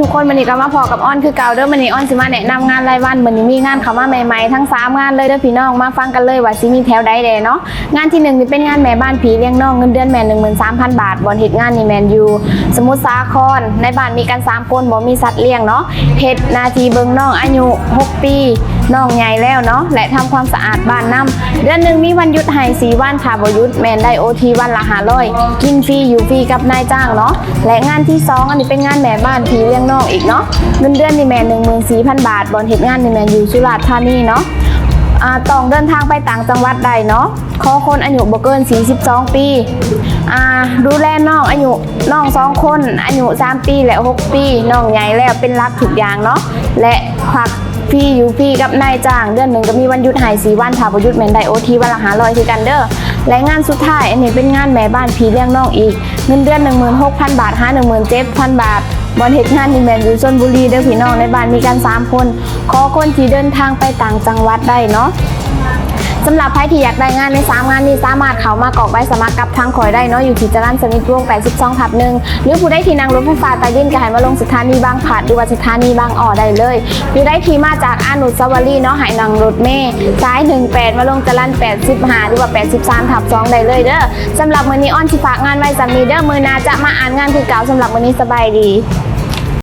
ทุกคนมันนี่ก็มาพอกับอ้อนคือเก่าเด้อมันนี่อ้อนสิมาแนะนำงานรายวันมันนี่มีงานเข้ามาใหม่ๆทั้งสามงานเลยเด้อพี่น้องมาฟังกันเลยว่าสิมีแถวใดแดเนาะงานที่หนึ่งนี่เป็นงานแม่บ้านผีเลี้ยงน้องเงินเดือนแม่หนึ่งหมื่นสามพันบาทบอลเฮ็ดงานนี่แมนยูสมุทรสาครในบ้านมีกันสามคนบ่มีสัตว์เลี้ยงเนาะเฮ็ดนาทีเบิ่งน้องอายุหกปี น้องใหญ่แล้วเนาะและทำความสะอาดบ้านน้ำเดือนหนึ่งมีวันหยุดให้สี่วันค่ะบ่หยุดแมนได้โอทีวันละห้าร้อยกินฟรีอยู่ฟรีกับนายจ้างเนาะและงานที่สองอันนี้เป็นงานแม่บ้านผีเลี้ยงน้องอีกเนาะเงินเดือนนี่แมนหนึ่งหมื่นสี่พันบาทบอลเหตุงานนี่แมนอยู่สุราษฎร์ธานีเนาะอ่าต้องเดินทางไปต่างจังหวัดใดเนาะขอคนอายุบ่เกิน 42 ปีอ่าดูแลน้องอายุน้องสองคนอายุ3ปีและ 6 ปี น้องใหญ่แล้วเป็นรักทุกอย่างเนาะและพัก พี่อยู่พี่กับนายจ้าง เดือนหนึ่งก็มีวันหยุดหายสีวันถาบ่หยุดแมนไดโอทีวันละหาร้อยคือกันเด้อและงานสุดท้ายอันนี้เป็นงานแม่บ้านพี่เลี้ยงน้องอีกเงินเดือน 16,000 บาทหา17,000 บาทบอลเหตุงานนี่แมนอยู่ชนบุรีเด้อพี่น้องในบ้านมีกัน3คนขอคนที่เดินทางไปต่างจังหวัดได้เนาะ สำหรับใครที่อยากได้งานใน 3 งานนี้สามารถเข้ามากรอกใบสมัครกับทางข่อยได้เนาะอยู่ที่จรัญสมิทวง82ทับหนึ่งหรือผู้ได้ที่นั่งรถไฟฟ้าใต้ดินก็ให้มาลงสถานีบางผาดหรือว่าสถานีบางอ่อได้เลยผู้ได้ที่มาจากอานุสาวรีย์เนาะให้นั่งรถเมล์ซ้าย 18 มาลงจรัญ85หรือว่า 83ทับ2ได้เลยเด้อสำหรับมื้อนี้อ้อนสิฝากงานไว้สำนีเด้อมื้อหน้าจะมาอ่านงานคือเก่าสำหรับมื้อนี้สบายดี